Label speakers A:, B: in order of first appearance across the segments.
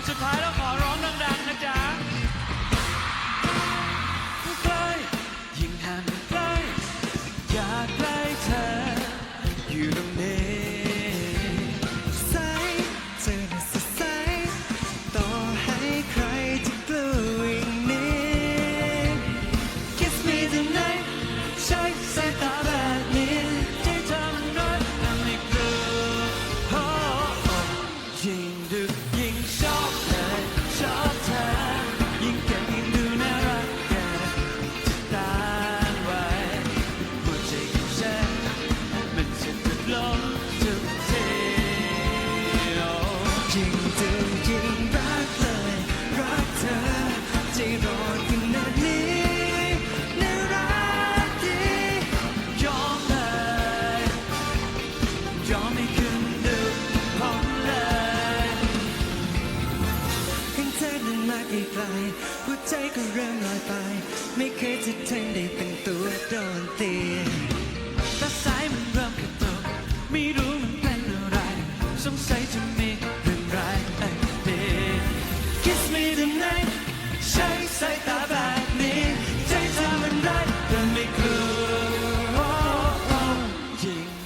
A: วันสุดท้ายแล้วขอร้องดัง ทุกทีโอ้ยิ่งดูยิ่งรัก
B: เลย รักเธอใจร้อนขนาดนี้น่ารักดี
A: ยอมเลย ยอมให้ขึ้นดึกผมเลย
B: เห็นเธอเดินมาไกลๆหัวใจก็เริ่มลอยไป ไม่เคยจะทันได้เป็นตัวโดนตี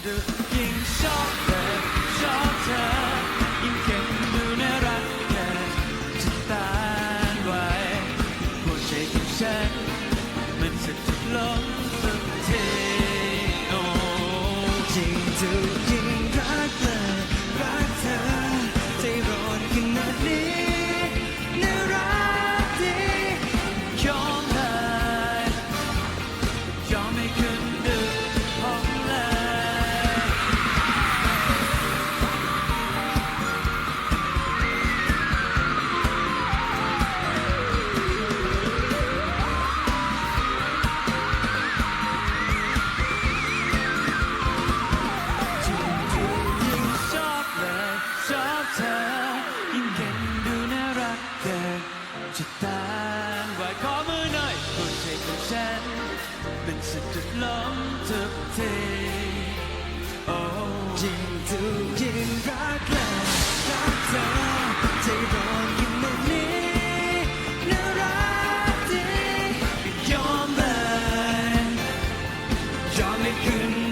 A: ดึกยิ่ง
B: ชอบเธอ
A: ชอบเธอยิ่งเก่งดูน่ารักแค่จะตานไว้หัวใจของฉันมันจะจุดลงสักทีโอ้
B: จริ
A: งจุด มันสะดุดล้มทุกทีโอ้
B: ยิ่งดูยิ่งรักเลยรักเธอใจร้อนขนาดนี้น่ารักดี
A: ยอมเลยยอมให้คืน